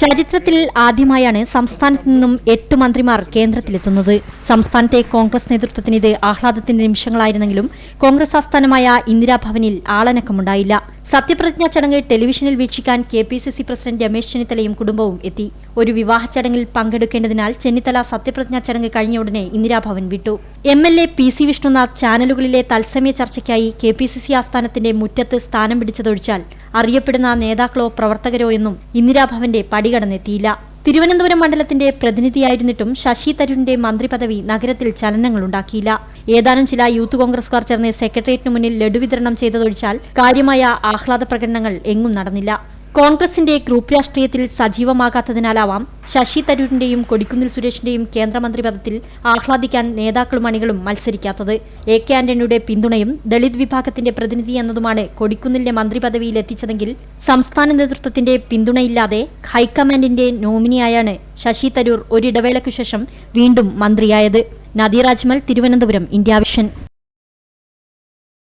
ചരിത്രത്തിൽ ആദ്യമായാണ് സംസ്ഥാനത്ത് നിന്നും എട്ട് മന്ത്രിമാർ കേന്ദ്രത്തിലെത്തുന്നത്. സംസ്ഥാനത്തെ കോൺഗ്രസ് നേതൃത്വത്തിന് ഇത് ആഹ്ലാദത്തിന്റെ നിമിഷങ്ങളായിരുന്നെങ്കിലും കോൺഗ്രസ് ആസ്ഥാനമായ ഇന്ദിരാഭവനിൽ ആളനക്കമുണ്ടായില്ല. സത്യപ്രതിജ്ഞാ ചടങ്ങ് ടെലിവിഷനിൽ വീക്ഷിക്കാൻ K P C C president Ramesh ചെന്നിത്തലയും കുടുംബവും എത്തി. ഒരു വിവാഹ ചടങ്ങിൽ പങ്കെടുക്കേണ്ടതിനാൽ ചെന്നിത്തല സത്യപ്രതിജ്ഞാ ചടങ്ങ് കഴിഞ്ഞ ഉടനെ ഇന്ദിരാഭവൻ വിട്ടു. M L A P C Vishnunath ചാനലുകളിലെ തത്സമയ ചർച്ചയ്ക്കായി കെ പി സി സി ആസ്ഥാനത്തിന്റെ മുറ്റത്ത് സ്ഥാനം പിടിച്ചതൊഴിച്ചാൽ അറിയപ്പെടുന്ന നേതാക്കളോ പ്രവർത്തകരോ എന്നും ഇന്ദിരാഭവന്റെ പടികടന്നെത്തിയില്ല. തിരുവനന്തപുരം മണ്ഡലത്തിന്റെ പ്രതിനിധിയായിരുന്നിട്ടും ശശി തരൂരിന്റെ മന്ത്രിപദവി നഗരത്തിൽ ചലനങ്ങളുണ്ടാക്കിയില്ല ഏതാനും ചില യൂത്ത് കോൺഗ്രസുകാർ ചേർന്ന് സെക്രട്ടേറിയറ്റിനു മുന്നിൽ ലഡു വിതരണം ചെയ്തതൊഴിച്ചാൽ കാര്യമായ ആഹ്ലാദ പ്രകടനങ്ങൾ എങ്ങും നടന്നില്ല. കോൺഗ്രസിന്റെ ഗ്രൂപ്പ് രാഷ്ട്രീയത്തിൽ സജീവമാകാത്തതിനാലാവാം ശശി തരൂരിന്റെയും കൊടിക്കുന്നിൽ സുരേഷിന്റെയും കേന്ദ്രമന്ത്രി പദത്തിൽ ആഹ്ലാദിക്കാൻ നേതാക്കളും അണികളും മത്സരിക്കാത്തത്. എ കെ ആന്റണിയുടെ പിന്തുണയും ദളിത് വിഭാഗത്തിന്റെ പ്രതിനിധി എന്നതുമാണ് കൊടിക്കുന്നിലിന്റെ മന്ത്രി പദവിയിൽ എത്തിച്ചതെങ്കിൽ സംസ്ഥാന നേതൃത്വത്തിന്റെ പിന്തുണയില്ലാതെ ഹൈക്കമാൻഡിന്റെ നോമിനിയായാണ് ശശി തരൂർ ഒരിടവേളയ്ക്കു ശേഷം വീണ്ടും മന്ത്രിയായത്. Nadeer Thiruvananthapuram India vision.